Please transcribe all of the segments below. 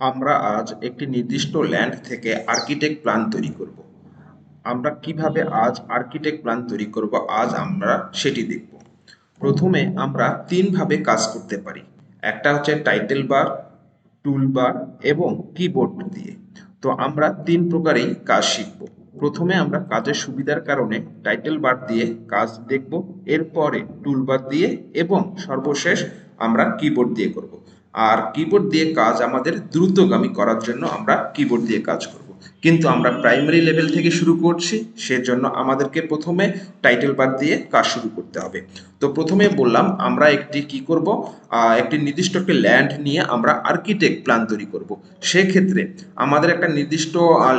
আমরা আজ একটি নির্দিষ্ট ল্যান্ড থেকে আর্কিটেক্ট প্ল্যান তৈরি করব। আমরা কীভাবে আজ আর্কিটেক্ট প্ল্যান তৈরি করব, আজ আমরা সেটি দেখব। প্রথমে আমরা তিনভাবে কাজ করতে পারি। একটা হচ্ছে টাইটেল বার টুল বার এবং কিবোর্ড দিয়ে। তো আমরা তিন প্রকারেই কাজ শিখব। প্রথমে আমরা কাজের সুবিধার কারণে টাইটেল বার দিয়ে কাজ দেখব, এরপরে টুল বার দিয়ে এবং সর্বশেষ আমরা কিবোর্ড দিয়ে করব। আর কিবোর্ড দিয়ে কাজ আমাদের দ্রুতগামী করার জন্য আমরা কিবোর্ড দিয়ে কাজ করব। কিন্তু আমরা প্রাইমারি লেভেল থেকে শুরু করছি, সেজন্য আমাদেরকে প্রথমে টাইটেল বার দিয়ে কাজ শুরু করতে হবে। তো প্রথমে বললাম, আমরা একটি কি করব? একটি নির্দিষ্ট একটি ল্যান্ড নিয়ে আমরা আর্কিটেক্ট প্ল্যান তৈরি করব। সেক্ষেত্রে আমাদের একটা নির্দিষ্ট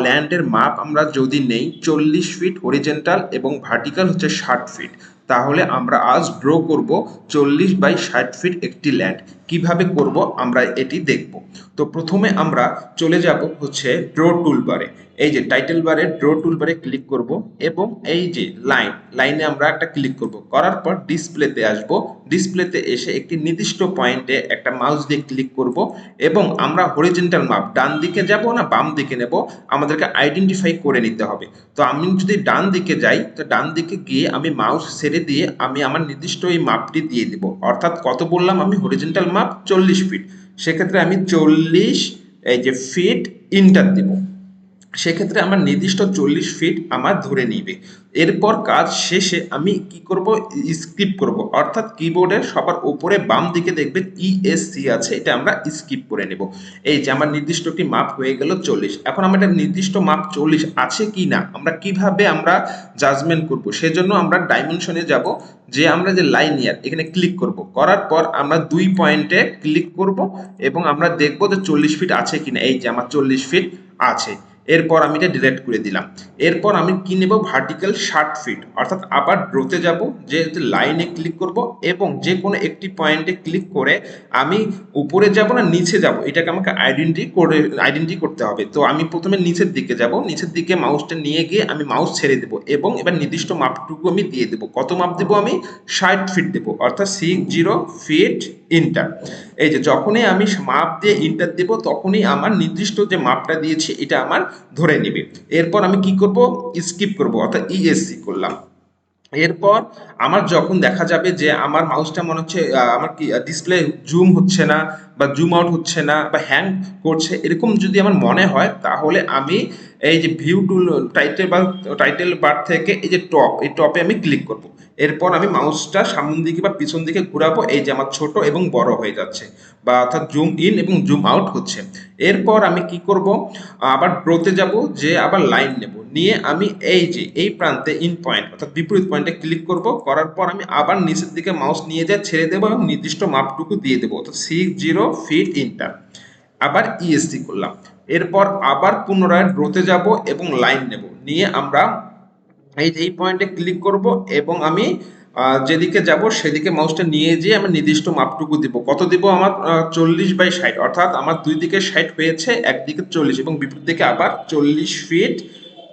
ল্যান্ডের মাপ আমরা যদি নেই, চল্লিশ ফিট হরিজেন্টাল এবং ভার্টিক্যাল হচ্ছে ষাট ফিট তাহলে আমরা আজ ড্র করব চল্লিশ বাই ষাট ফিট একটি ল্যান্ড কীভাবে করব? আমরা এটি দেখব। তো প্রথমে আমরা চলে যাব হচ্ছে ড্র টুলবারে এই যে টাইটেল বারে ড্র টুলবারে ক্লিক করব এবং এই যে লাইন লাইনে আমরা একটা ক্লিক করব। করার পর ডিসপ্লেতে আসব। ডিসপ্লেতে এসে একটি নির্দিষ্ট পয়েন্টে একটা মাউস দিয়ে ক্লিক করব এবং আমরা হরিজেন্টাল মাপ ডান দিকে যাব না বাম দিকে নেব, আমাদেরকে আইডেন্টিফাই করে নিতে হবে। তো আমি যদি ডান দিকে যাই, তো ডান দিকে গিয়ে আমি মাউস ছেড়ে দিয়ে আমি আমার নির্দিষ্ট এই মাপটি দিয়ে দিব। অর্থাৎ কত বললাম আমি? হরিজেন্টাল মাপ চল্লিশ ফিট সেক্ষেত্রে আমি চল্লিশ এই যে ফিট ইন্টার দিব। সেক্ষেত্রে আমার নির্দিষ্ট চল্লিশ ফিট আমার ধরে নিবে। এরপর কাজ শেষে আমি কি করব? স্কিপ করব। অর্থাৎ কিবোর্ডের সবার উপরে বাম দিকে দেখবেন ইএসসি আছে, এটা আমরা স্কিপ করে নেব। এই যে আমার নির্দিষ্ট একটি মাপ হয়ে গেল চল্লিশ। এখন আমার একটা নির্দিষ্ট মাপ চল্লিশ আছে কি না? আমরা কীভাবে আমরা জাজমেন্ট করব? সেজন্য আমরা ডাইমেনশনে যাব, যে আমরা যে লাইন ইয়ার এখানে ক্লিক করব। করার পর আমরা দুই পয়েন্টে ক্লিক করব এবং আমরা দেখব যে চল্লিশ ফিট আছে কিনা এই যে আমার চল্লিশ ফিট আছে। এরপর আমি এটা ডিলেট করে দিলাম। এরপর আমি কি নেব? ভার্টিক্যাল ষাট ফিট অর্থাৎ আবার ড্রোতে যাব, যে লাইনে ক্লিক করব এবং যে কোনো একটি পয়েন্টে ক্লিক করে আমি উপরে যাব না, নিচে যাব। এটাকে আমাকে আইডেন্টি করে আইডেন্টি করতে হবে। তো আমি প্রথমে নিচের দিকে যাব। নিচের দিকে মাউসটা নিয়ে গিয়ে আমি মাউস ছেড়ে দেব এবং এবার নির্দিষ্ট মাপটুকু আমি দিয়ে দেবো। কত মাপ দেবো আমি? ষাট ফিট দেবো, অর্থাৎ সিক্স জিরো ফিট ইন্টার এই যে যখনই আমি মাপ দিয়ে ইন্টার দেব, তখনই আমার নির্দিষ্ট যে মাপটা দিয়েছি, এটা আমার ধরে নেবে। এরপর আমি কি করব? স্কিপ করব, অর্থাৎ ইএসসি করলাম। এরপর আমার যখন দেখা যাবে যে আমার মাউসটা মনে হচ্ছে আমার কি ডিসপ্লে জুম হচ্ছে না বা জুম আউট হচ্ছে না বা হ্যাং করছে, এরকম যদি আমার মনে হয়, তাহলে আমি এই যে view tool title bar title bar থেকে এই যে টপ এই টপে আমি ক্লিক করব। এরপর আমি মাউসটা সামনের দিকে বা পিছন দিকে ঘুরাবো, এই যে আমার ছোট এবং বড় হয়ে যাচ্ছে বা অর্থাৎ জুম ইন এবং জুম আউট হচ্ছে। এরপর আমি কি করব? আবার ড্রোতে যাব, যে আবার লাইন নেব। নিয়ে আমি এই যে, এই প্রান্তে ইন পয়েন্ট অর্থাৎ বিপরীত পয়েন্টে ক্লিক করব। করার পর আমি আবার নিচের দিকে মাউস নিয়ে যা ছেড়ে দেবো এবং নির্দিষ্ট মাপটুকু দিয়ে দেবো, অর্থাৎ সিক্স জিরো ফিট ইন্টার আবার ইএসসি করলাম। এরপর আবার পুনরায় ড্রোতে যাব এবং লাইন নেব। নিয়ে আমরা এই এই পয়েন্টে ক্লিক করব এবং আমি যেদিকে যাব সেদিকে মাউসটা নিয়ে যেয়ে আমি নির্দিষ্ট মাপটুকু দিব। কত দিব আমার? চল্লিশ বাই ষাট। অর্থাৎ আমার দুই দিকে ষাট হয়েছে একদিকে চল্লিশ এবং বিপরীত দিকে আবার চল্লিশ ফিট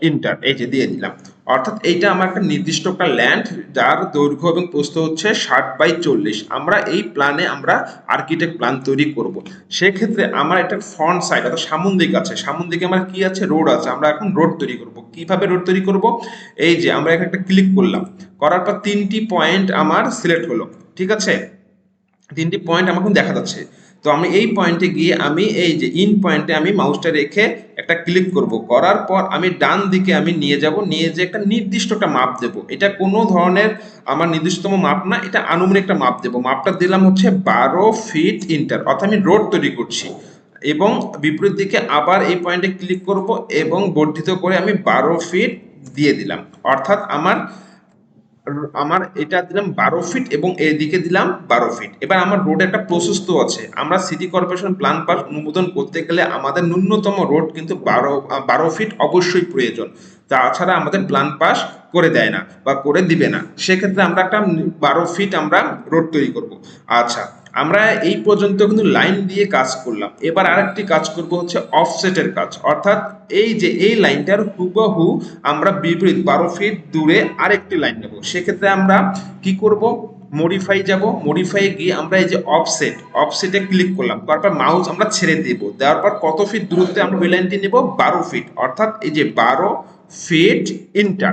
ইন্টার এই যে দিয়ে দিলাম। অর্থাৎ এইটা আমার একটা নির্দিষ্ট একটা ল্যান্ড যার দৈর্ঘ্য এবং প্রস্থ হচ্ছে ষাট বাই চল্লিশ। আমরা এই প্ল্যানে আমরা আর্কিটেক্ট প্ল্যান তৈরি করব। সেক্ষেত্রে আমার একটা ফ্রন্ট সাইড অর্থাৎ সামুদ্রিক আছে। সামুদ্রিকে আমার কি আছে? রোড আছে। আমরা এখন রোড তৈরি করব। কীভাবে রোড তৈরি করব? এই যে আমরা এখানে একটা ক্লিক করলাম। করার পর তিনটি পয়েন্ট আমার সিলেক্ট হলো। ঠিক আছে? তিনটি পয়েন্ট আমার এখন দেখা যাচ্ছে। তো আমি এই পয়েন্টে গিয়ে আমি এই যে ইন পয়েন্টে আমি মাউসটা রেখে একটা ক্লিক করব। করার পর আমি ডান দিকে আমি নিয়ে যাব, নিয়ে যে একটা নির্দিষ্ট একটা মাপ দেব। এটা কোনো ধরনের আমার নির্দিষ্টতম মাপ না, এটা আনুমানিক একটা মাপ দেব। মাপটা দিলাম হচ্ছে বারো ফিট ইন্টার অর্থাৎ আমি রোড তৈরি করছি। এবং বিপরীত দিকে আবার এই পয়েন্টে ক্লিক করব এবং বর্ধিত করে আমি বারো ফিট দিয়ে দিলাম। অর্থাৎ আমার আমার এটা দিলাম বারো ফিট এবং এদিকে দিলাম বারো ফিট এবার আমার রোড একটা প্রশস্ত আছে। আমরা সিটি কর্পোরেশন প্ল্যান পাস অনুমোদন করতে গেলে আমাদের ন্যূনতম রোড কিন্তু বারো বারো ফিট অবশ্যই প্রয়োজন। তাছাড়া আমাদের প্ল্যান পাস করে দেয় না বা করে দিবে না। সেক্ষেত্রে আমরা একটা বারো ফিট আমরা রোড তৈরি করব। আচ্ছা আমরা এই পর্যন্ত কিন্তু লাইন দিয়ে কাজ করলাম। এবার আরেকটি কাজ করব হচ্ছে অফসেটের কাজ। অর্থাৎ এই যে এই লাইনটার হুবহু আমরা বিপরীত বারো ফিট দূরে আরেকটি লাইন নেব। সেক্ষেত্রে আমরা কি করব? মডিফাই যাব। মডিফাই গিয়ে আমরা এই যে অফসেট অফসেটে ক্লিক করলাম। তারপর মাউস আমরা ছেড়ে দেব। দেওয়ার পর কত ফিট দূরত্বে আমরা ওই লাইনটি নেব? বারো ফিট। অর্থাৎ এই যে বারো ফিট ইন্টার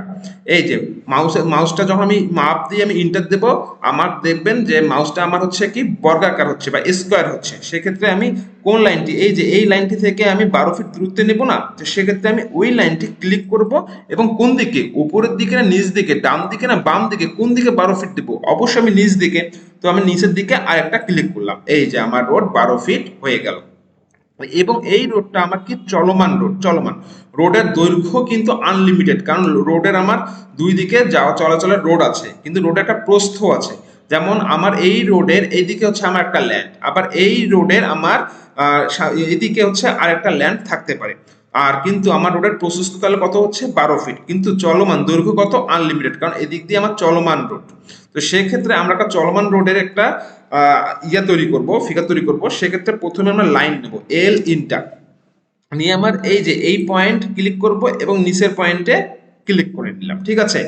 এই যে মাউস মাউসটা যখন আমি মাপ দিয়ে আমি ইন্টার দেব, আমার দেখবেন যে মাউসটা আমার হচ্ছে কি বর্গাকার হচ্ছে বা স্কোয়ার হচ্ছে। সেক্ষেত্রে আমি কোন লাইনটি এই যে এই লাইনটি থেকে আমি বারো ফিট দূরত্বে নেব না, তো সেক্ষেত্রে আমি ওই লাইনটি ক্লিক করব এবং কোন দিকে? উপরের দিকে না নিচ দিকে? ডান দিকে না বাম দিকে? কোন দিকে বারো ফিট দেবো? অবশ্যই আমি নিচ দিকে। তো আমি নিচের দিকে আর একটা ক্লিক করলাম। এই যে আমার রোড বারো ফিট হয়ে গেল। এবং এই রোডটা আমার কি চলমান রোড চলমান। রোডের দৈর্ঘ্য কিন্তু আনলিমিটেড কারণ রোডের আমার দুই দিকে যাওয়া চলাচলের রোড আছে, কিন্তু রোডের একটা প্রস্থ আছে। যেমন আমার এই রোডের এইদিকে হচ্ছে আমার একটা ল্যান্ড আবার এই রোডের আমার এদিকে হচ্ছে আর একটা ল্যান্ড থাকতে পারে। আর কিন্তু আমার রোডের প্রশস্ত তাহলে কত হচ্ছে? বারো ফিট কিন্তু চলমান দৈর্ঘ্য কত? আনলিমিটেড কারণ এদিক দিয়ে আমার চলমান রোড। তো সেক্ষেত্রে আমরা একটা চলমান রোডের একটা ইয়া তৈরি করব ফিগার তৈরি করব। সেক্ষেত্রে প্রথমে আমরা লাইন নেব এল ইন্টার নিয়ে আমার এই যে এই পয়েন্ট ক্লিক করব এবং নিচের পয়েন্টে ক্লিক করে নিলাম, ঠিক আছে?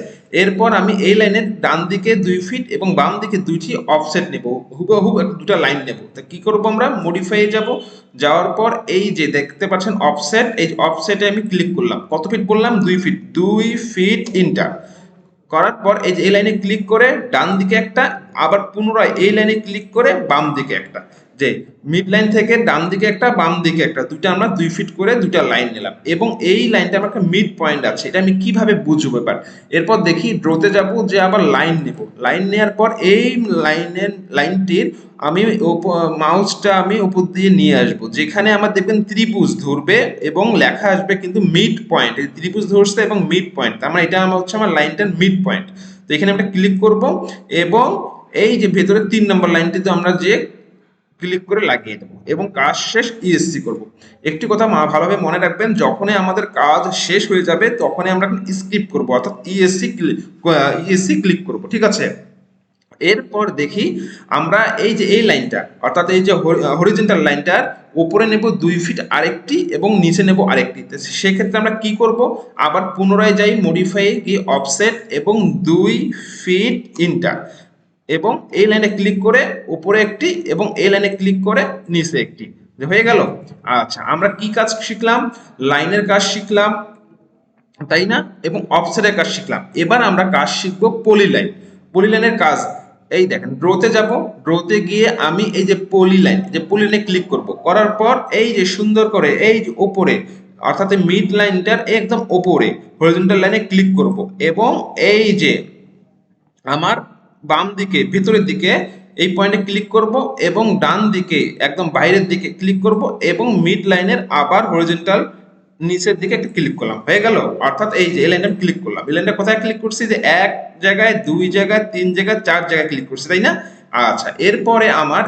এরপর আমি এই লাইনের ডান দিকে দুই ফিট এবং বাম দিকে দুইটি অফসেট নেব, হুবহু দুটো লাইন নেব। তা কি করব আমরা? মডিফাই যাব, যাওয়ার পর এই যে দেখতে পাচ্ছেন অফসেট এই অফসেটে আমি ক্লিক করলাম। কত ফিট বললাম? দুই ফিট দুই ফিট ইন্টার করার পর এই যে এই লাইনে ক্লিক করে ডান দিকে একটা, আবার পুনরায় এই লাইনে ক্লিক করে বাম দিকে একটা। যে মিড লাইন থেকে ডান দিকে একটা, বাম দিকে একটা, দুইটা আমরা দুই ফিট করে দুইটা লাইন নিলাম। এবং এই লাইনটা আমার একটা মিড পয়েন্ট আছে, এটা আমি কীভাবে বুঝব এবার? এরপর দেখি ড্রোতে যাব, যে আবার লাইন নেব। লাইন নেওয়ার পর এই লাইনের লাইনটির আমি মাউসটা আমি উপর দিয়ে নিয়ে আসব। যেখানে আমার দেখবেন ত্রিভুজ ধরবে এবং লেখা আসবে কিন্তু মিড পয়েন্ট এই ত্রিভুজ ধরছে এবং মিড পয়েন্ট মানে এটা আমার হচ্ছে আমার লাইনটার মিড পয়েন্ট তো এখানে আমরা ক্লিক করব এবং এই যে ভেতরে তিন নম্বর লাইনটিতে আমরা যে ক্লিক করে লাগিয়ে দেবো এবং কাজ শেষ ইএসসি করব। একটি কথা মা ভালোভাবে মনে রাখবেন, যখনই আমাদের কাজ শেষ হয়ে যাবে তখনই আমরা স্কিপ করব, অর্থাৎ E ইএসসি ইএসসি ক্লিক করব, ঠিক আছে? এরপর দেখি আমরা এই যে, এই লাইনটা, অর্থাৎ এই যে হরিজেন্টাল লাইনটার উপরে নেব দুই ফিট আরেকটি এবং নিচে নেব আরেকটি। সেক্ষেত্রে আমরা কি করব? আবার পুনরায় যাই মডিফাই গিয়ে অফসেট এবং দুই ফিট ইন্টার এবং এই লাইনে ক্লিক করে উপরে একটি এবং এই লাইনে ক্লিক করে নিচে একটি। হয়ে গেল? আচ্ছা আমরা কি কাজ শিখলাম? লাইনের কাজ শিখলাম, তাই না? এবং অফসেটের কাজ শিখলাম। এবার আমরা কাজ শিখব পলি লাইন পলি লাইনের কাজ, এই দেখেন ড্রোতে যাব। ড্রোতে গিয়ে আমি এই যে পলি লাইন যে পলি লাইনে ক্লিক করব। করার পর এই যে সুন্দর করে, এই যে ওপরে, অর্থাৎ মিড লাইনটার একদম ওপরে হরিজন্টাল লাইনে ক্লিক করব। এবং এই যে আমার বাম দিকে, ভিতরের দিকে এই পয়েন্টে ক্লিক করব এবং ডান দিকে, একদম বাইরের দিকে ক্লিক করব এবং মিড লাইনের আবার হরিজন্টাল নিচের দিকে একটা ক্লিক করলাম। হয়ে গেল? অর্থাৎ এই যে এই লাইনটা ক্লিক করলাম। এই লাইনটা কোথায় ক্লিক করছি? যে এক জায়গায়, দুই জায়গায়, তিন জায়গায়, চার জায়গায় ক্লিক করছি, তাই না? আচ্ছা এরপরে আমার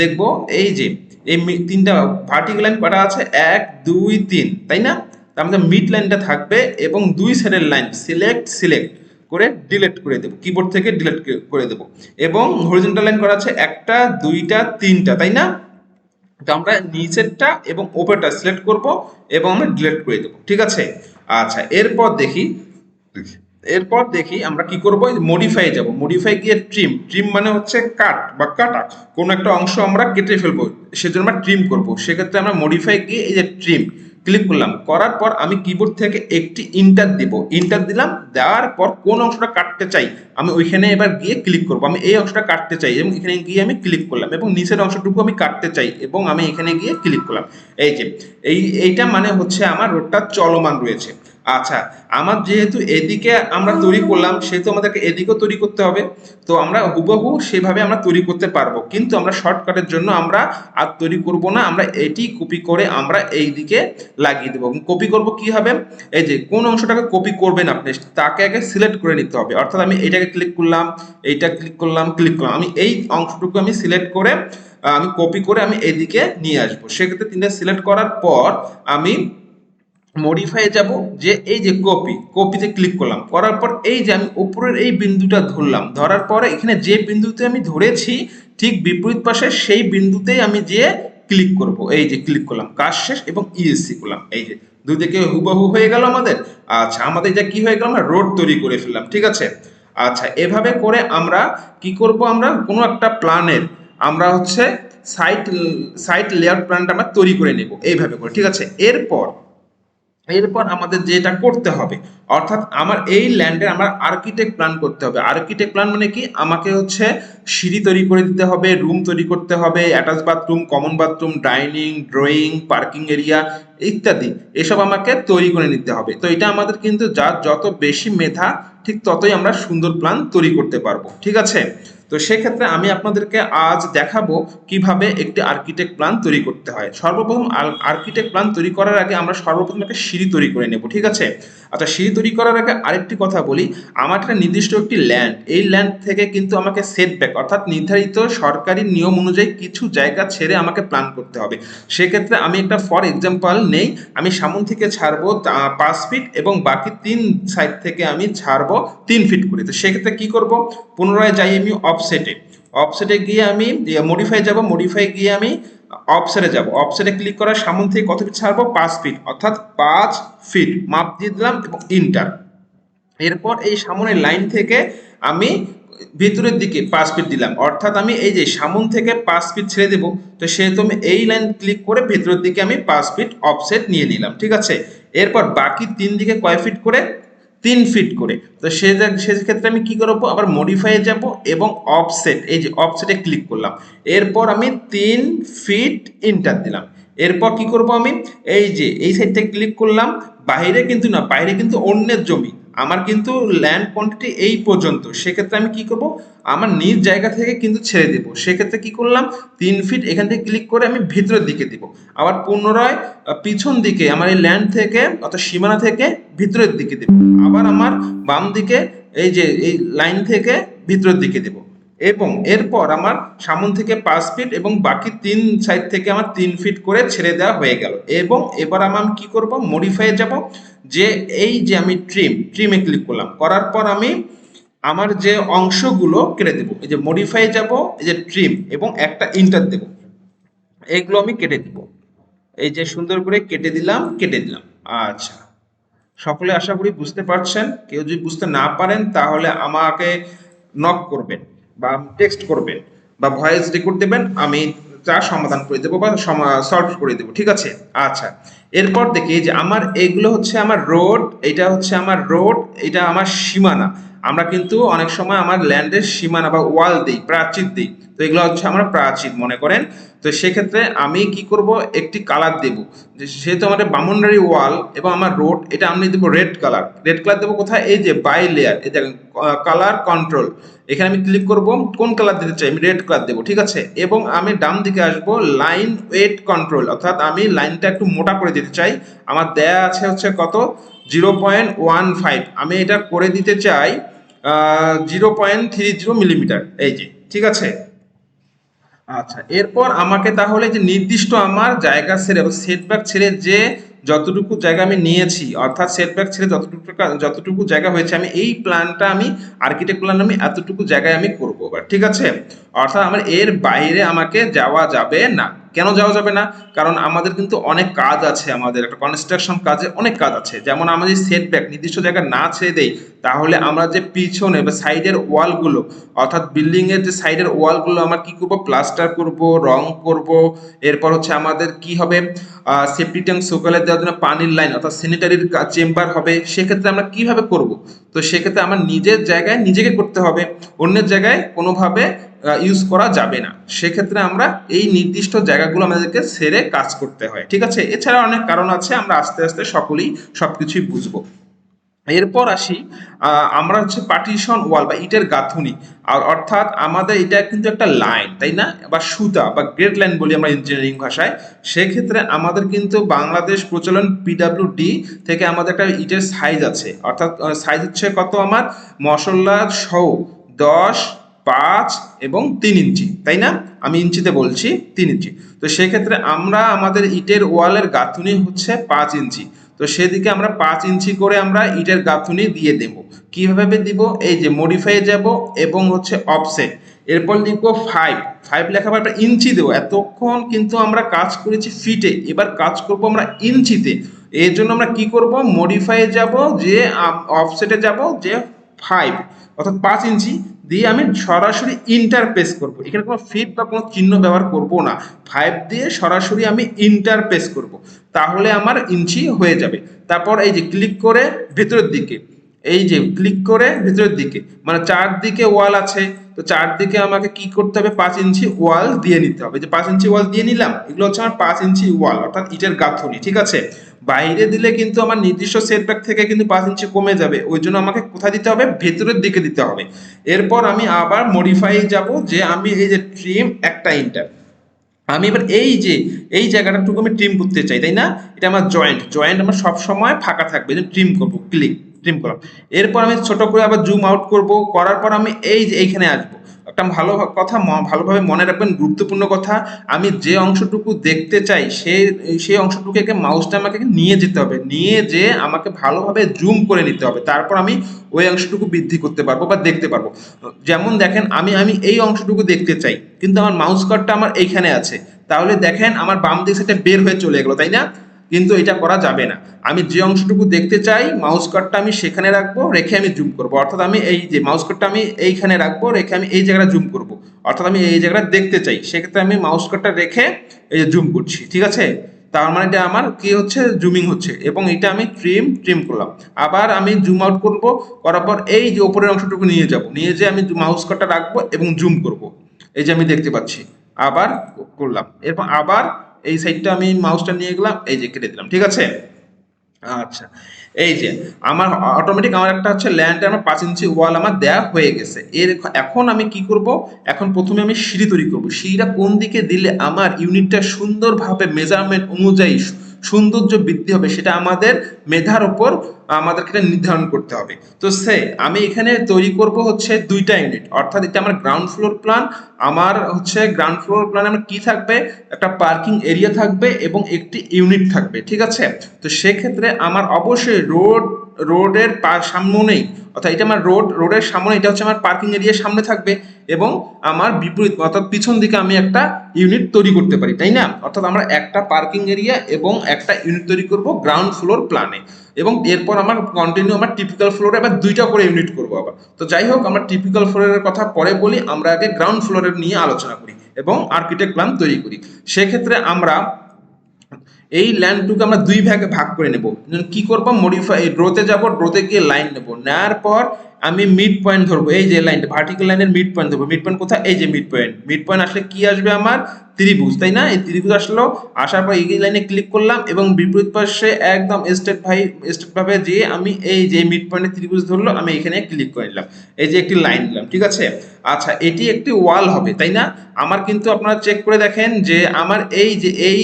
দেখব এই যে, এই তিনটা ভার্টিক্যাল লাইন কটা আছে? এক, দুই, তিন, তাই না? তার মধ্যে মিড লাইনটা থাকবে এবং দুই সাইডের লাইন সিলেক্ট সিলেক্ট করে ডিলিট করে দেবো। কিবোর্ড থেকে ডিলিট করে দেবো। এবং হরিজন্টাল লাইন করা আছে একটা, দুইটা, তিনটা, তাই না? তো আমরা নিচেরটা এবং ওপরটা সিলেক্ট করব এবং আমরা ডিলিট করে দেবো। ঠিক আছে? আচ্ছা এরপর দেখি এরপর দেখি আমরা কি করব? মডিফাই যাব। মডিফাই গিয়ে ট্রিম ট্রিম মানে হচ্ছে কাট বা কাটা কোনো একটা অংশ আমরা কেটে ফেলব। সেজন্য আমরা ট্রিম করব। সেক্ষেত্রে আমরা মডিফাই গিয়ে এই যে ট্রিম ক্লিক করলাম, করার পর আমি কিবোর্ড থেকে একটি ইন্টার দিব। ইন্টার দিলাম, দেওয়ার পর কোন অংশটা কাটতে চাই, আমি ওইখানে এবার গিয়ে ক্লিক করব। আমি এই অংশটা কাটতে চাই এবং এখানে গিয়ে আমি ক্লিক করলাম এবং নিচের অংশটুকু আমি কাটতে চাই এবং আমি এখানে গিয়ে ক্লিক করলাম। এই যে, এই, এইটা মানে হচ্ছে আমার রোডটা চলমান রয়েছে। আচ্ছা আমার যেহেতু এদিকে আমরা তৈরি করলাম, সেহেতু আমাদেরকে এদিকেও তৈরি করতে হবে। তো আমরা হুবহু সেভাবে আমরা তৈরি করতে পারব। কিন্তু আমরা শর্টকাটের জন্য আমরা আর তৈরি করব না। আমরা এটি কপি করে আমরা এই দিকে লাগিয়ে দেবো। কপি করব কি হবে? এই যে, কোন অংশটাকে কপি করবেন আপনি, তাকে আগে সিলেক্ট করে নিতে হবে। অর্থাৎ আমি এইটাকে ক্লিক করলাম, এইটা ক্লিক করলাম ক্লিক করলাম। আমি এই অংশটুকু আমি সিলেক্ট করে আমি কপি করে আমি এদিকে নিয়ে আসব। সেক্ষেত্রে তিনটা সিলেক্ট করার পর আমি মডিফাই যাব যে এই যে কপি কপিতে ক্লিক করলাম। করার পর এই যে আমি উপরের এই বিন্দুটা ধরলাম, ধরার পরে এখানে যে বিন্দুতে আমি ধরেছি, ঠিক বিপরীত পাশে সেই বিন্দুতেই আমি যে ক্লিক করব, এই যে ক্লিক করলাম, কাজ শেষ এবং ইএসসি করলাম। এই যে দুই দিকে হুবহু হয়ে গেল আমাদের। আচ্ছা আমাদের যা কি হয়ে গেল, আমরা রোড তৈরি করে ফেললাম, ঠিক আছে? আচ্ছা এভাবে করে আমরা কি করব আমরা? কোনো একটা প্ল্যানের আমরা হচ্ছে সাইট সাইট লেয়ার প্ল্যানটা আমরা তৈরি করে নেব, এইভাবে করে, ঠিক আছে? এরপর এরপর আমাদের যেটা করতে হবে, অর্থাৎ আমার এই ল্যান্ডে আমার আর্কিটেক্ট প্ল্যান করতে হবে। আর্কিটেক্ট প্ল্যান মানে কি? আমাকে হচ্ছে সিঁড়ি তৈরি করে দিতে হবে রুম তৈরি করতে হবে attach bathroom common bathroom dining drawing parking area ইত্যাদি, এসব আমাকে তৈরি করে নিতে হবে। তো এটা আমাদের কিন্তু যার যত বেশি মেধা, ঠিক ততই আমরা সুন্দর প্ল্যান তৈরি করতে পারব, ঠিক আছে? তো সেক্ষেত্রে আমি আপনাদেরকে আজ দেখাবো কীভাবে একটি আর্কিটেক্ট প্ল্যান তৈরি করতে হয়। সর্বপ্রথম আর্কিটেক্ট প্ল্যান তৈরি করার আগে আমরা সর্বপ্রথম একটা সিঁড়ি তৈরি করে নেব, ঠিক আছে? আচ্ছা সিঁড়ি তৈরি করার আগে আরেকটি কথা বলি। আমার একটা নির্দিষ্ট একটি ল্যান্ড এই ল্যান্ড থেকে কিন্তু আমাকে সেটব্যাক অর্থাৎ নির্ধারিত সরকারি নিয়ম অনুযায়ী কিছু জায়গা ছেড়ে আমাকে প্ল্যান করতে হবে। সেক্ষেত্রে আমি একটা ফর এক্সাম্পল নেই, আমি সামন থেকে ছাড়বো পাঁচ ফিট এবং বাকি তিন সাইড থেকে আমি ছাড়বো তিন ফিট করে। তো সেক্ষেত্রে কী করব? পুনরায় যাই আমি অফসেটে অফসেটে গিয়ে আমি মডিফাই যাব মডিফাই গিয়ে আমি অফসেটে যাব। অফসেটে ক্লিক করার সামন থেকে কত ফিট ছাড়বো? পাঁচ ফিট অর্থাৎ পাঁচ ফিট মাপ দিয়ে দিলাম এবং ইন্টার এরপর এই সামনের লাইন থেকে আমি ভিতরের দিকে পাঁচ ফিট দিলাম। অর্থাৎ আমি এই যে সামন থেকে পাঁচ ফিট ছেড়ে দেবো, তো সেহেতু আমি এই লাইন ক্লিক করে ভেতরের দিকে আমি পাঁচ ফিট অফসেট নিয়ে নিলাম, ঠিক আছে? এরপর বাকি তিন দিকে কয় ফিট করে? তিন ফিট করে। তো সে সেক্ষেত্রে আমি কি করব? আবার মডিফাইয়ে যাব এবং অফসেট এই যে অফসেটে ক্লিক করলাম। এরপর আমি তিন ফিট ইন্টার দিলাম। এরপর কি করব আমি? এই যে, এই সাইড থেকে ক্লিক করলাম। বাইরে কিন্তু না, বাইরে কিন্তু অন্যের জমি। আমার কিন্তু ল্যান্ড কোয়ান্টিটি এই পর্যন্ত। সেক্ষেত্রে আমি কি করব? আমার নিজ জায়গা থেকে কিন্তু ছেড়ে দেবো। সেক্ষেত্রে কি করলাম? তিন ফিট এখান থেকে ক্লিক করে আমি ভিতরের দিকে দিব। আবার পুনরায় পিছন দিকে আমার এই ল্যান্ড থেকে, অর্থাৎ সীমানা থেকে ভিতরের দিকে দেব। আবার আমার বাম দিকে এই যে, এই লাইন থেকে ভিতরের দিকে দেব। এবং এরপর আমার সামন থেকে পাঁচ ফিট এবং বাকি তিন সাইড থেকে আমার তিন ফিট করে ছেড়ে দেওয়া হয়ে গেল। এবং এবার আমি কি করব? মডিফাই যাব যে এই যে আমি ট্রিম ট্রিমে ক্লিক করলাম। করার পর আমি আমার যে অংশগুলো কেটে দেবো। এই যে মডিফাই যাব, এই যে ট্রিম এবং একটা ইন্টার দেব। এইগুলো আমি কেটে দিব। এই যে সুন্দর করে কেটে দিলাম কেটে দিলাম। আচ্ছা। সকলে আশা করি বুঝতে পারছেন। কেউ যদি বুঝতে না পারেন, তাহলে আমাকে নক করবেন। বা টেক্সট করবেন বা ভয়েস রেকর্ড দেবেন, আমি তার সমাধান করে দেবো বা সলভ করে দেবো, ঠিক আছে? আচ্ছা এরপর দেখি যে আমার এগুলো হচ্ছে আমার রোড এটা হচ্ছে আমার রোড এটা আমার সীমানা। আমরা কিন্তু অনেক সময় আমার ল্যান্ডের সীমানা বা ওয়াল দিই প্রাচীর দিই তো এগুলো হচ্ছে আমরা প্রাচীর মনে করেন। তো সেক্ষেত্রে আমি কি করব? একটি কালার দেব। যেহেতু আমাদের বামুনডারি ওয়াল এবং আমার রোড এটা আমি দেবো রেড কালার রেড কালার দেবো কোথায়? এই যে বাই লেয়ার এই দেখেন কালার কন্ট্রোল এখানে আমি ক্লিক করব, কোন কালার দিতে চাই? আমি রেড কালার দেবো, ঠিক আছে? এবং আমি ডান দিকে আসব লাইন ওয়েট কন্ট্রোল অর্থাৎ আমি লাইনটা একটু মোটা করে দিতে চাই। আমার দেয়া আছে হচ্ছে কত? জিরো পয়েন্ট ওয়ান ফাইভ আমি এটা করে দিতে চাই zero point three zero millimetre. এই যে, ঠিক আছে? আচ্ছা এরপর আমাকে তাহলে যে নির্দিষ্ট আমার জায়গা ছেড়ে সেটব্যাক ছেড়ে যে যতটুকু জায়গা আমি নিয়েছি, অর্থাৎ সেটব্যাক ছেড়ে যতটুকু যতটুকু জায়গা হয়েছে, আমি এই প্ল্যানটা আমি আর্কিটেক্ট প্ল্যান আমি এতটুকু জায়গায় আমি করব এবার, ঠিক আছে? অর্থাৎ আমার এর বাইরে আমাকে যাওয়া যাবে না। কেন যাওয়া যাবে না? কারণ আমাদের কিন্তু অনেক কাজ আছে আমাদের, একটা কনস্ট্রাকশন কাজে অনেক কাজ আছে। যেমন আমরা যদি সেটব্যাক নির্দিষ্ট জায়গায় না ছেড়ে দেই, তাহলে আমরা যে পিছনে বা সাইডের ওয়ালগুলো অর্থাৎ বিল্ডিংয়ের যে সাইডের ওয়ালগুলো আমরা কি করব? প্লাস্টার করব, রং করব, এরপর হচ্ছে আমাদের কি হবে? সেফটি ট্যাঙ্ক সকালে দেওয়ার জন্য পানির লাইন অর্থাৎ স্যানিটারির চেম্বার হবে। সেক্ষেত্রে আমরা কীভাবে করব? তো সেক্ষেত্রে আমার নিজের জায়গায় নিজেকে করতে হবে। অন্যের জায়গায় কোনোভাবে ইউজ করা যাবে না। সেক্ষেত্রে আমরা এই নির্দিষ্ট জায়গাগুলো আমাদেরকে সেরে কাজ করতে হয়, ঠিক আছে? এছাড়া অনেক কারণ আছে, আমরা আস্তে আস্তে সকলেই সবকিছুই বুঝব। এরপর আসি আমরা হচ্ছে পার্টিশন ওয়াল বা ইটের গাঁথুনি। আর অর্থাৎ আমাদের এটা কিন্তু একটা লাইন তাই না? বা সুতা বা গ্রেড লাইন বলি আমরা ইঞ্জিনিয়ারিং ভাষায়। সেক্ষেত্রে আমাদের কিন্তু বাংলাদেশ প্রচলন পিডাব্লিউ ডি থেকে আমাদের একটা ইটের সাইজ আছে। অর্থাৎ সাইজ হচ্ছে কত আমার? মশলা সহ দশ পাঁচ এবং তিন ইঞ্চি, তাই না? আমি ইঞ্চিতে বলছি তিন ইঞ্চি। তো সেক্ষেত্রে আমরা আমাদের ইটের ওয়ালের গাঁথুনি হচ্ছে পাঁচ ইঞ্চি। তো সেদিকে আমরা পাঁচ ইঞ্চি করে আমরা ইটের গাঁথুনি দিয়ে দেব। কীভাবে দিব? এই যে মডিফাই যাব এবং হচ্ছে অফসেট এরপর লিখব ফাইভ ফাইভ লেখা একটা ইঞ্চি দেবো। এতক্ষণ কিন্তু আমরা কাজ করেছি ফিটে। এবার কাজ করব আমরা ইঞ্চিতে। এর জন্য আমরা কি করব? মডিফাই যাব, যে অফসেটে যাব, যে ফাইভ অর্থাৎ পাঁচ ইঞ্চি। দিয়ে আমি সরাসরি ইন্টারপেস করব। এখানে কোনো ফিট বা কোনো চিহ্ন ব্যবহার করব না। ফাইভ দিয়ে সরাসরি আমি ইন্টারপেস করব। তাহলে আমার ইঞ্চি হয়ে যাবে। তারপর এই যে ক্লিক করে ভেতরের দিকে। এই যে ক্লিক করে ভেতরের দিকে মানে চারদিকে ওয়াল আছে, তো চারদিকে আমাকে কি করতে হবে? পাঁচ ইঞ্চি ওয়াল দিয়ে নিতে হবে। যে পাঁচ ইঞ্চি ওয়াল দিয়ে নিলাম, এগুলো হচ্ছে আমার পাঁচ ইঞ্চি ওয়াল অর্থাৎ ইটের গাঁথনি, ঠিক আছে? বাইরে দিলে কিন্তু আমার নির্দিষ্ট সেটব্যাক থেকে কিন্তু পাঁচ ইঞ্চি কমে যাবে, ওই জন্য আমাকে কোথায় দিতে হবে? ভেতরের দিকে দিতে হবে। এরপর আমি আবার মডিফাই যাব যে আমি এই যে ট্রিম একটা ইন্টার। আমি এবার এই যে, এই জায়গাটাটুকু আমি ট্রিম করতে চাই, তাই না? এটা আমার জয়েন্ট জয়েন্ট আমার সব সময় ফাঁকা থাকবে যে ট্রিম করব ক্লিক ট্রিম করলাম এরপর আমি ছোট করে আবার জুম আউট করব। করার পর আমি এই যে এইখানে আসব। একটা ভালো কথা ভালোভাবে মনে রাখবেন, গুরুত্বপূর্ণ কথা। আমি যে অংশটুকু দেখতে চাই, সে, সেই অংশটুকুকে মাউসটা আমাকে নিয়ে যেতে হবে। নিয়ে যে আমাকে ভালোভাবে জুম করে নিতে হবে। তারপর আমি ওই অংশটুকু বৃদ্ধি করতে পারব বা দেখতে পারব। যেমন দেখেন, আমি আমি এই অংশটুকু দেখতে চাই, কিন্তু আমার মাউস কার্ডটা আমার এইখানে আছে। তাহলে দেখেন, আমার বাম দিক সাইডে বের হয়ে চলে গেলো, তাই না? কিন্তু এটা করা যাবে না। আমি যে অংশটুকু দেখতে চাই মাউস কার্ডটা আমি সেখানে রাখব, রেখে আমি জুম করব। অর্থাৎ আমি এই যে মাউস কার্ডটা আমি এইখানে রাখব, রেখে আমি এই জায়গাটা জুম করব। অর্থাৎ আমি এই জায়গাটা দেখতে চাই, সেক্ষেত্রে আমি মাউস কার্ডটা রেখে এই যে জুম করছি, ঠিক আছে? তার মানে এটা আমার কি হচ্ছে? জুমিং হচ্ছে এবং এটা আমি ট্রিম ট্রিম করলাম। আবার আমি জুম আউট করব, করার পর এই যে ওপরের অংশটুকু নিয়ে যাব। নিয়ে যে আমি মাউস কার্ডটা রাখব এবং জুম করব। এই যে আমি দেখতে পাচ্ছি। আবার করলাম। এরপর আবার এই সাইডটা আমি মাউসটা নিয়ে গেলাম, এই যে কেটে দিলাম, ঠিক আছে? আচ্ছা এই যে আমার অটোমেটিক আমার একটা হচ্ছে ল্যান্ড আমার পাঁচ ইঞ্চি ওয়াল আমার দেয়া হয়ে গেছে। এর এখন আমি কি করব? এখন প্রথমে আমি সিঁড়ি তৈরি করব। সিঁড়িটা কোন দিকে দিলে আমার ইউনিটটা সুন্দরভাবে মেজারমেন্ট অনুযায়ী সৌন্দর্য বৃদ্ধি হবে, সেটা আমাদের মেধার ওপর আমাদেরকে নির্ধারণ করতে হবে। তো সে, আমি এখানে তৈরি করব হচ্ছে দুইটা ইউনিট। অর্থাৎ এটা আমার গ্রাউন্ড ফ্লোর প্ল্যান আমার হচ্ছে গ্রাউন্ড ফ্লোর প্ল্যানে আমার কি থাকবে? একটা পার্কিং এরিয়া থাকবে এবং একটি ইউনিট থাকবে, ঠিক আছে? তো সেক্ষেত্রে আমার অবশ্যই রোড রোডের সামনেই অর্থাৎ এটা আমার রোড রোডের সামনে, এটা হচ্ছে আমার পার্কিং এরিয়ার সামনে থাকবে এবং আমার বিপরীত, অর্থাৎ পিছন দিকে আমি একটা ইউনিট তৈরি করতে পারি, তাই না? অর্থাৎ আমরা একটা পার্কিং এরিয়া এবং একটা ইউনিট তৈরি করব গ্রাউন্ড ফ্লোর প্ল্যানে এবং এরপর আমার কন্টিনিউ আমার টিপিক্যাল ফ্লোরে আবার দুইটা করে ইউনিট করব আবার। তো যাই হোক, আমরা টিপিক্যাল ফ্লোরের কথা পরে বলি, আমরা আগে গ্রাউন্ড ফ্লোরের নিয়ে আলোচনা করি এবং আর্কিটেক্ট প্ল্যান তৈরি করি। সেক্ষেত্রে আমরা এই ল্যান্ডটুকু আমরা দুই ভাগে ভাগ করে নেব। কি করব? মডিফাই ড্রোতে যাব ড্রোতে গিয়ে লাইন নেব। নেওয়ার পর আমি মিড পয়েন্ট ধরবো। এই যে লাইনটা ভার্টিক্যাল লাইনের মিড পয়েন্ট ধরবো। মিড পয়েন্ট কোথায়? এই যে মিড পয়েন্ট মিড পয়েন্ট আসলে কি আসবে আমার? ত্রিভুজ, তাই না? এই ত্রিভুজ আসলো। আসার পর এই লাইনে ক্লিক করলাম এবং বিপরীত পাশে একদম স্টেট ভাই স্টেট ভাবে যেয়ে আমি এই যে মিড পয়েন্টে ত্রিভুজ ধরলো, আমি এখানে ক্লিক করে নিলাম। এই যে একটি লাইন নিলাম, ঠিক আছে? আচ্ছা এটি একটি ওয়াল হবে, তাই না? আমার কিন্তু আপনারা চেক করে দেখেন যে আমার এই যে এই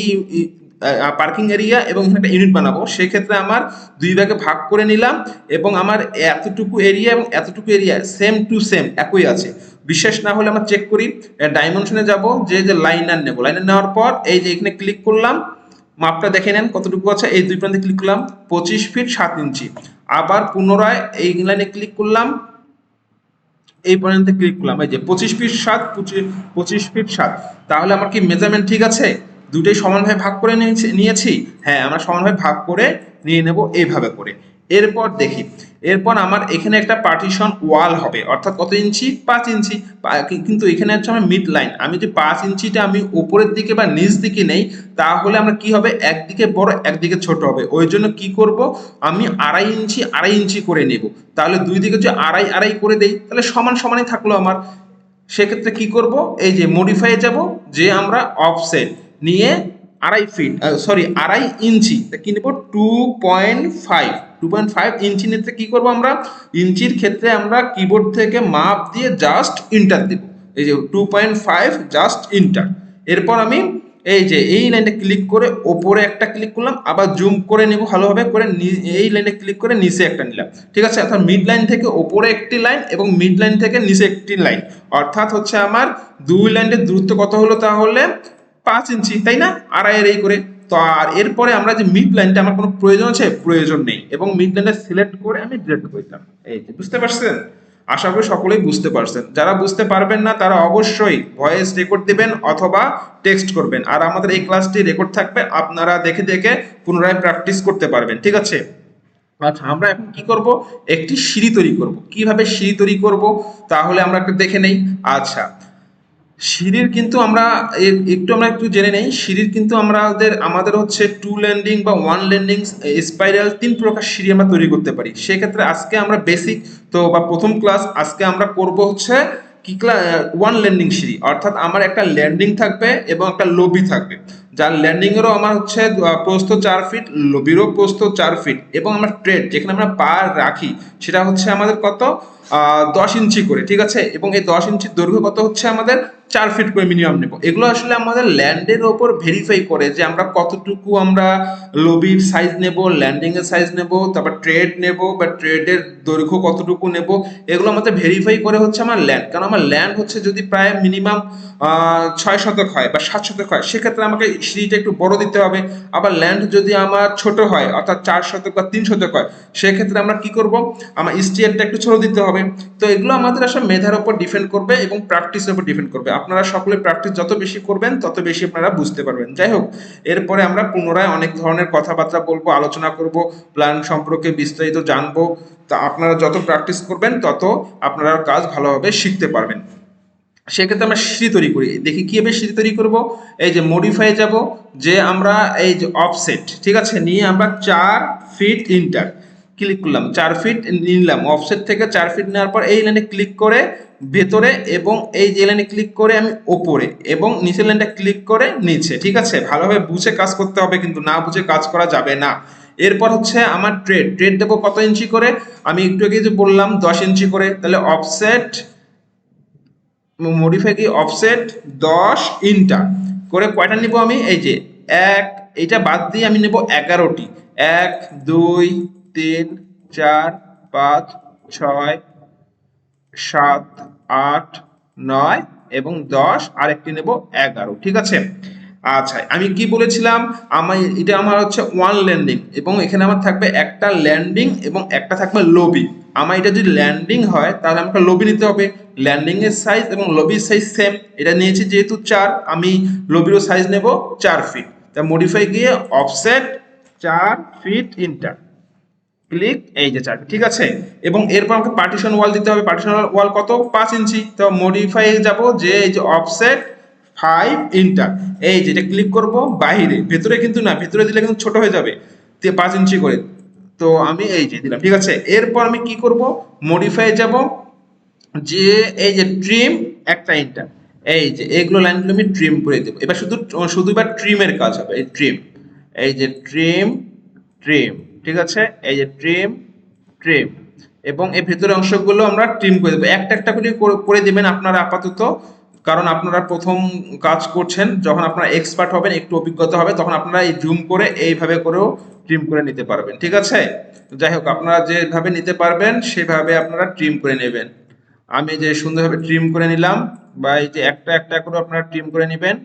পার্কিং এরিয়া এবং এখানে একটা ইউনিট বানাবো। সেক্ষেত্রে আমার দুই ভাগে ভাগ করে নিলাম এবং আমার এতটুকু এরিয়া এবং এতটুকু এরিয়া সেম টু সেম একই আছে। বিশেষ না হলে আমরা চেক করি ডাইমেনশনে যাব, যে যে লাইনার নেব। লাইনার নেওয়ার পর এই যে এখানে ক্লিক করলাম মাপটা দেখে নেন কতটুকু আছে। এই দুই প্রান্তে ক্লিক করলাম, পঁচিশ ফিট সাত ইঞ্চি। আবার পুনরায় এই লাইনে ক্লিক করলাম, এই পর্যন্ত ক্লিক করলাম। এই যে পঁচিশ ফিট সাত পঁচিশ ফিট সাত। তাহলে আমার কি মেজারমেন্ট ঠিক আছে? দুটোই সমানভাবে ভাগ করে নিয়েছি নিয়েছি? হ্যাঁ আমরা সমানভাবে ভাগ করে নিয়ে নেব এইভাবে করে। এরপর দেখি, এরপর আমার এখানে একটা পার্টিশন ওয়াল হবে, অর্থাৎ কত ইঞ্চি? পাঁচ ইঞ্চি। কিন্তু এখানে হচ্ছে আমার মিড লাইন আমি যদি পাঁচ ইঞ্চিটা আমি উপরের দিকে বা নিচ দিকে নেই, তাহলে আমরা কি হবে? একদিকে বড়, একদিকে ছোট হবে। ওই জন্য কি করব? আমি আড়াই ইঞ্চি আড়াই ইঞ্চি করে নেব। তাহলে দুই দিকে যদি আড়াই আড়াই করে দেই, তাহলে সমান সমানই থাকল আমার। সেক্ষেত্রে কি করব? এই যে মডিফাই যাব, যে আমরা অফসেট নিয়ে আড়াই ফিট সরি আড়াই ইঞ্চি। কি নেব? Two point five two point five inch নিতে কী করব আমরা? ইঞ্চির ক্ষেত্রে আমরা কিবোর্ড থেকে মাপ দিয়ে জাস্ট ইন্টার দেব। এই যে two point five just enter এরপর আমি এই যে এই লাইনটা ক্লিক করে ওপরে একটা ক্লিক করলাম, আবার জুম করে নেব ভালোভাবে করে এই লাইনে ক্লিক করে নিচে একটা নিলাম। ঠিক আছে? অর্থাৎ মিড লাইন থেকে ওপরে একটি লাইন এবং মিড লাইন থেকে নিচে একটি লাইন অর্থাৎ হচ্ছে আমার দুই লাইনের দূরত্ব কত হলো তাহলে? পাঁচ ইঞ্চি, তাই না? আড়াই আড়াই করে। তো আর এরপরে আমরা যে মিড লাইনটা আমার কোনো প্রয়োজন আছে? প্রয়োজন নেই। এবং মিড লাইনটা সিলেক্ট করে আমি ডিলেট করে দিলাম এই যে, বুঝতে পারছেন? আশা করি সকলেই বুঝতে পারছেন। যারা বুঝতে পারবেন না, তারা অবশ্যই ভয়েস রেকর্ড দিবেন অথবা টেক্সট করবেন। আর আমাদের এই ক্লাসটি রেকর্ড থাকবে, আপনারা দেখে দেখে পুনরায় প্র্যাকটিস করতে পারবেন। ঠিক আছে? আচ্ছা আমরা এখন কি করব? একটি সিঁড়ি তৈরি করব। কীভাবে সিঁড়ি তৈরি করব? তাহলে আমরা একটু দেখে নেই। আচ্ছা সিঁড়ির কিন্তু আমরা একটু আমরা একটু জেনে নেই। সিঁড়ির কিন্তু আমাদের আমাদের হচ্ছে টু ল্যান্ডিং বা ওয়ান ল্যান্ডিং স্পাইরাল তিন প্রকার সিঁড়ি আমরা তৈরি করতে পারি। সেক্ষেত্রে আজকে আমরা বেসিক তো বা প্রথম ক্লাস আজকে আমরা করব হচ্ছে কি ওয়ান ল্যান্ডিং সিঁড়ি। অর্থাৎ আমার একটা ল্যান্ডিং থাকবে এবং একটা লবি থাকবে। যার ল্যান্ডিং এরও আমার হচ্ছে প্রস্থ চার ফিট লবিরও প্রস্থ চার ফিট এবং আমার ট্রেড যেখানে আমরা পা রাখি, সেটা হচ্ছে আমাদের কত? দশ ইঞ্চি করে, ঠিক আছে? এবং এই দশ ইঞ্চির দৈর্ঘ্য কত হচ্ছে আমাদের? চার ফিট করে মিনিমাম নেব। এগুলো আসলে আমাদের ল্যান্ডের ওপর ভেরিফাই করে যে আমরা কতটুকু আমরা লবির সাইজ নেব ল্যান্ডিং এর সাইজ নেব, তারপর ট্রেড নেব বা ট্রেডের দৈর্ঘ্য কতটুকু নেব, এগুলো আমাদের ভেরিফাই করে হচ্ছে আমার ল্যান্ড কারণ আমার ল্যান্ড হচ্ছে যদি প্রায় মিনিমাম ছয় শতক হয় বা সাত শতক হয়, সেক্ষেত্রে আমাকে সিঁড়িটা একটু বড় দিতে হবে। আবার ল্যান্ড যদি আমার ছোট হয়, অর্থাৎ চার শতক বা তিন শতক হয়, সেক্ষেত্রে আমরা কি করব? আমার স্টিয়ারটা একটু ছোট দিতে হবে। তো এগুলো আমাদের আসলে মেধার উপর ডিপেন্ড করবে এবং প্র্যাকটিসের উপর ডিপেন্ড করবে। আপনারা সকলে প্র্যাকটিস যত বেশি করবেন, তত বেশি আপনারা বুঝতে পারবেন। যাই হোক, এরপরে আমরা পুনরায় অনেক ধরনের কথাবার্তা বলব, আলোচনা করব প্ল্যান সম্পর্কে বিস্তারিত জানব। তা আপনারা যত প্র্যাকটিস করবেন, তত আপনারা কাজ ভালোভাবে শিখতে পারবেন। সেক্ষেত্রে আমরা সিঁড়ি তৈরি করি। দেখি কীভাবে সিঁড়ি তৈরি করব? এই যে মডিফাই যাব, যে আমরা এই যে অফসেট ঠিক আছে? নিয়ে আমরা চার ফিট ইন্টার ক্লিক করলাম। চার ফিট নিলাম। অফসেট থেকে চার ফিট নেওয়ার পর এই লাইনে ক্লিক করে ভেতরে এবং এই যে লাইনে ক্লিক করে আমি ওপরে এবং নিচের লাইনটা ক্লিক করে নিচে, ঠিক আছে? ভালোভাবে বুঝে কাজ করতে হবে কিন্তু না বুঝে কাজ করা যাবে না। এরপর হচ্ছে আমার ট্রেড ট্রেড দেবো কত ইঞ্চি করে? আমি একটু আগে যে বললাম দশ ইঞ্চি করে, তাহলে অফসেট মডিফাই কি? অফসেট দশ ইন্টার করে কয়টা নিব আমি? এই যে এক, এইটা বাদ দিয়ে আমি নেব এগারোটি। এক, দুই, তিন, চার, পাঁচ, ছয়, সাত আট, নয় এবং দশ আর একটি নেব এগারো। ঠিক আছে? আচ্ছা আমি কি বলেছিলাম? আমার এটা আমার হচ্ছে ওয়ান ল্যান্ডিং এবং এখানে আমার থাকবে একটা ল্যান্ডিং এবং একটা থাকবে লবি আমার এটা যদি ল্যান্ডিং হয়, তাহলে আমাকে লবি নিতে হবে। ল্যান্ডিং এর সাইজ এবং লবির সাইজ সেম এটা নিয়েছি যেহেতু চার, আমি লবিরও সাইজ নেব চার ফিট তা মডিফাই গিয়ে অফসেট চার ফিট ইন্টার ক্লিক এই যে চার ঠিক আছে? এবং এরপর আমাকে পার্টিশন ওয়াল দিতে হবে। পার্টিশন ওয়াল কত? পাঁচ ইঞ্চি। তো মডিফাই যাব যে এই যে অফসেট ফাইভ ইন্টার এই যে এটা ক্লিক করব বাইরে। ভেতরে কিন্তু না, ভেতরে দিলে কিন্তু ছোট হয়ে যাবে। পাঁচ ইঞ্চি করে। তো আমি এই যে দিলাম, ঠিক আছে? এরপর আমি কি করব? মডিফাই যাব যে এই যে ট্রিম একটা ইন্টার এই যে এগুলো লাইনগুলো আমি ট্রিম করে দেবো। এবার শুধু শুধু এবার ট্রিমের কাজ হবে, এই ট্রিম এই যে ট্রিম ট্রিম ঠিক আছে? এই যে ট্রিম ট্রিম এবং এই ভেতরের অংশগুলো আমরা ট্রিম করে দেবো। একটা একটা করে করে- দেবেন আপনারা আপাতত। কারণ আপনারা প্রথম কাজ করছেন, যখন আপনারা এক্সপার্ট হবেন, একটু অভিজ্ঞতা হবে, তখন আপনারা এই জুম করে এইভাবে করেও ট্রিম করে নিতে পারবেন। ঠিক আছে? যাই হোক, আপনারা যেভাবে নিতে পারবেন, সেভাবে আপনারা ট্রিম করে নেবেন। আমি যে সুন্দরভাবে ট্রিম করে নিলাম, বা এই যে একটা একটা করে আপনারা ট্রিম করে নেবেন।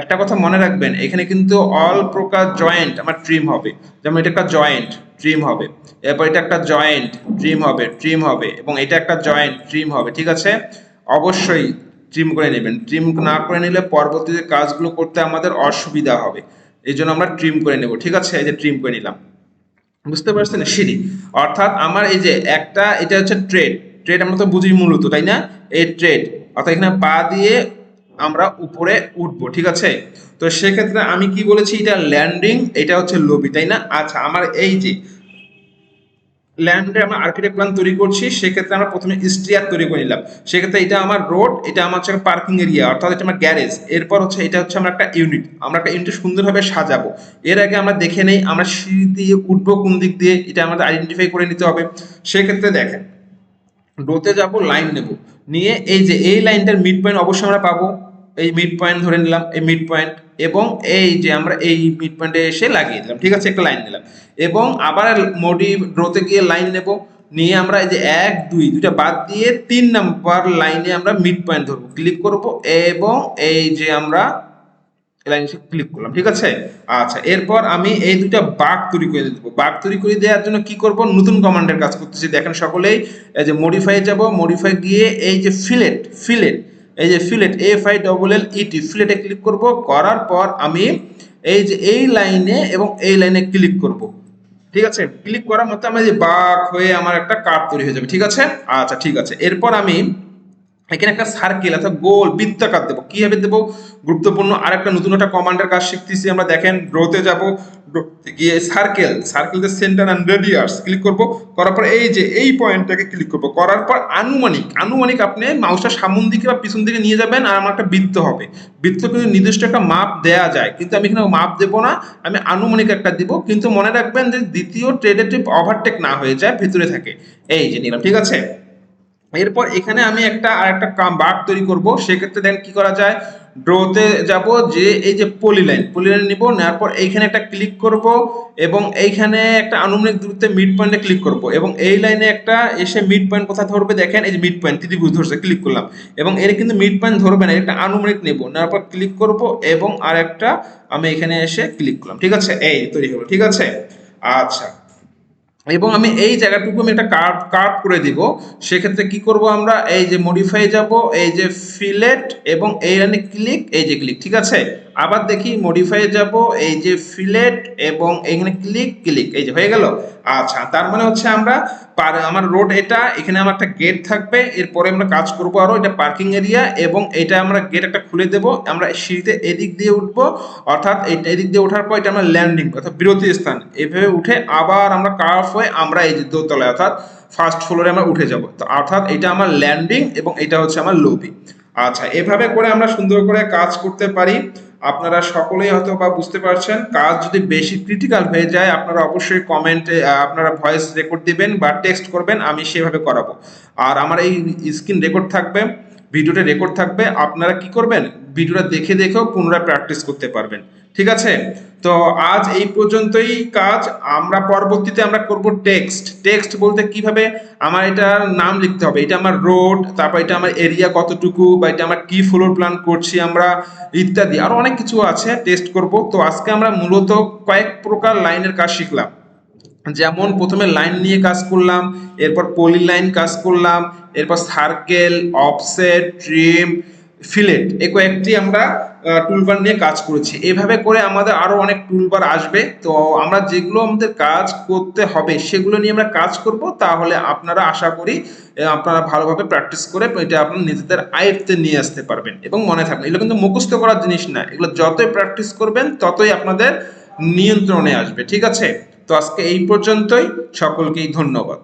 একটা কথা মনে রাখবেন, এখানে কিন্তু অল প্রকার জয়েন্ট আমার ট্রিম হবে। যেমন এটা একটা জয়েন্ট ট্রিম হবে। এরপর এটা একটা জয়েন্ট ট্রিম হবে ট্রিম হবে এবং এটা একটা জয়েন্ট ট্রিম হবে, ঠিক আছে? অবশ্যই ট্রিম করে নেবেন। ট্রিম না করে নিলে পরবর্তীতে কাজগুলো করতে আমাদের অসুবিধা হবে। এই জন্য আমরা ট্রিম করে নেব, ঠিক আছে? এই যে ট্রিম করে নিলাম। বুঝতে পারছেন? সিঁড়ি। অর্থাৎ আমার এই যে একটা, এটা হচ্ছে ট্রেড ট্রেড আমরা তো বুঝি মূলত, তাই না? এই ট্রেড অর্থাৎ এখানে পা দিয়ে আমরা উপরে উঠবো, ঠিক আছে? তো সেক্ষেত্রে আমি কি বলেছি, এটা ল্যান্ডিং এটা হচ্ছে লবি তাই না? আচ্ছা আমার এই যে ল্যান্ডে আমরা আর্কিটেক্ট প্ল্যান তৈরি করছি, সেক্ষেত্রে আমরা প্রথমে স্টিয়ার তৈরি করে নিলাম। সেক্ষেত্রে এটা আমার রোড এটা আমার হচ্ছে পার্কিং এরিয়া অর্থাৎ এটা আমার গ্যারেজ এরপর হচ্ছে, এটা হচ্ছে আমরা একটা ইউনিট আমরা একটা ইউনিট সুন্দরভাবে সাজাবো। এর আগে আমরা দেখে নেই, আমরা সিঁড়ি দিয়ে উঠবো কোন দিক দিয়ে, এটা আমাদের আইডেন্টিফাই করে নিতে হবে। সেক্ষেত্রে দেখেন ডোতে যাব লাইন নেব। নিয়ে এই যে, এই লাইনটার মিড পয়েন্ট অবশ্যই আমরা পাবো। এই মিড পয়েন্ট ধরে নিলাম, এই মিড পয়েন্ট এবং এই যে আমরা এই মিড পয়েন্টে এসে লাগিয়ে দিলাম, ঠিক আছে? একটা লাইন নিলাম। এবং আবার মোডি ড্রোতে গিয়ে লাইন নেব। নিয়ে আমরা এই যে এক, দুই, দুইটা বাদ দিয়ে তিন নাম্বার লাইনে আমরা মিড পয়েন্ট ধরবো। ক্লিক করব এবং এই যে আমরা লাইনে ক্লিক করলাম, ঠিক আছে? আচ্ছা এরপর আমি এই দুটা বাঘ তৈরি করে দেবো। বাঘ তৈরি করে দেওয়ার জন্য কি করব? নতুন কমান্ডের কাজ করতেছি। দেখেন সকলেই এই যে মডিফাই যাব। মডিফাই গিয়ে এই যে ফিলেট ফিলেট এই যে fillet F I double L E T ফিলেটে click করব, করার পর আমি এই যে এই লাইনে এবং এই লাইনে ক্লিক করব। ঠিক আছে? ক্লিক করার মতো আমার যে বাক হয়ে আমার একটা কার্ভ তৈরি হয়ে যাবে, ঠিক আছে? আচ্ছা ঠিক আছে। এরপর আমি এখানে একটা সার্কেল অর্থাৎ গোল বৃত্তাকার দেবো। কীভাবে দেবো? গুরুত্বপূর্ণ আর একটা নতুন একটা কমান্ডের কাজ শিখতেছি, আমরা দেখেন ড্রোতে যাব। গিয়ে সার্কেল সার্কেলতে সেন্টার অ্যান্ড রেডিয়ার্স ক্লিক করব, করার পর এই যে এই পয়েন্টটাকে ক্লিক করব, করার পর আনুমানিক আনুমানিক আপনি মাউসটা সামন দিকে বা পিছন দিকে নিয়ে যাবেন আর আমার একটা বৃত্ত হবে। বৃত্ত কিন্তু নির্দিষ্ট একটা মাপ দেয়া যায়, কিন্তু আমি এখানে মাপ দেবো না, আমি আনুমানিক একটা দিব, কিন্তু মনে রাখবেন যে দ্বিতীয় ট্রেডেটিভ ওভারটেক না হয়ে যায়, ভেতরে থাকে। এই যে নিলাম, ঠিক আছে? এরপর এখানে আমি একটা আর একটা কাম বাঘ তৈরি করব। সেক্ষেত্রে দেন কি করা যায়? ড্রোতে যাব যে, এই যে পলি লাইন পলি লাইন নিব, নেওয়ার পর এইখানে একটা ক্লিক করব এবং এইখানে একটা আনুমানিক দূরত্বে মিড পয়েন্টে ক্লিক করব এবং এই লাইনে একটা এসে মিড পয়েন্ট কোথায় ধরবে দেখেন, এই যে মিড পয়েন্ট ত্রিভুজ ধরছে ক্লিক করলাম। এবং এর কিন্তু মিড পয়েন্ট ধরবে না একটা আনুমানিক নেব। নেওয়ার পর ক্লিক করব এবং আর একটা আমি এখানে এসে ক্লিক করলাম। ঠিক আছে? এই, তৈরি হলো। ঠিক আছে? আচ্ছা। এবং আমি এই জায়গাটুকু আমি একটা কার্ভ কার্ভ করে দিব। সেক্ষেত্রে কি করব আমরা? এই যে মডিফাই যাব, এই যে ফিলেট এবং এই রানে ক্লিক এই যে ক্লিক ঠিক আছে? আবার দেখি মডিফাই যাব, এই যে ফিলেট এবং এখানে ক্লিক ক্লিক এই যে হয়ে গেল? আচ্ছা তার মানে হচ্ছে আমরা আমার রোড এটা, এখানে আমার একটা গেট থাকবে, এরপরে আমরা কাজ করব আরও, এটা পার্কিং এরিয়া এবং এটা আমরা গেট একটা খুলে দেব, আমরা সিঁড়িতে এদিক দিয়ে উঠবো, অর্থাৎ এটা এদিক দিয়ে ওঠার পর এটা আমরা ল্যান্ডিং অর্থাৎ বিরতি স্থান, এভাবে উঠে আবার আমরা কার্ভ হয়ে আমরা এই যে দোতলায়, অর্থাৎ ফার্স্ট ফ্লোরে আমরা উঠে যাব। তো অর্থাৎ এটা আমার ল্যান্ডিং এবং এটা হচ্ছে আমার লবি আচ্ছা এভাবে করে আমরা সুন্দর করে কাজ করতে পারি। আপনারা সকলেই হয়তো বা বুঝতে পারছেন, কাজ যদি বেশি ক্রিটিক্যাল হয়ে যায়, আপনারা অবশ্যই কমেন্টে আপনারা ভয়েস রেকর্ড দিবেন বা টেক্সট করবেন, আমি সেভাবে করাবো। আর আমার এই স্ক্রিন রেকর্ড থাকবে ভিডিওটা রেকর্ড থাকবে, আপনারা কি করবেন? ভিডিওটা দেখে দেখেও পুনরায় প্র্যাকটিস করতে পারবেন। ঠিক আছে? তো আজ এই পর্যন্তই কাজ। আমরা পরবর্তীতে আমরা করব টেক্সট টেক্সট বলতে কীভাবে আমার এটার নাম লিখতে হবে? এটা আমার রোড তারপর এটা আমার এরিয়া কতটুকু, বা এটা আমার কি ফ্লোর প্ল্যান করছি আমরা, ইত্যাদি। আরও অনেক কিছু আছে টেস্ট করব। তো আজকে আমরা মূলত কয়েক প্রকার লাইনের কাজ শিখলাম। যেমন প্রথমে লাইন নিয়ে কাজ করলাম, এরপর পলি লাইন কাজ করলাম, এরপর সার্কেল অফসেট ট্রিম ফিলেট এই কয়েকটি আমরা টুলবার নিয়ে কাজ করেছি। এভাবে করে আমাদের আরও অনেক টুলবার আসবে। তো আমরা যেগুলো আমাদের কাজ করতে হবে, সেগুলো নিয়ে আমরা কাজ করব। তাহলে আপনারা আশা করি আপনারা ভালোভাবে প্র্যাকটিস করে এটা আপনার নিজেদের আয়ত্তে নিয়ে আসতে পারবেন। এবং মনে থাকবে এগুলো কিন্তু মুখস্থ করার জিনিস না। এগুলো যতই প্র্যাকটিস করবেন, ততই আপনাদের নিয়ন্ত্রণে আসবে। ঠিক আছে? তো আজকে এই পর্যন্তই। সকলকেই ধন্যবাদ।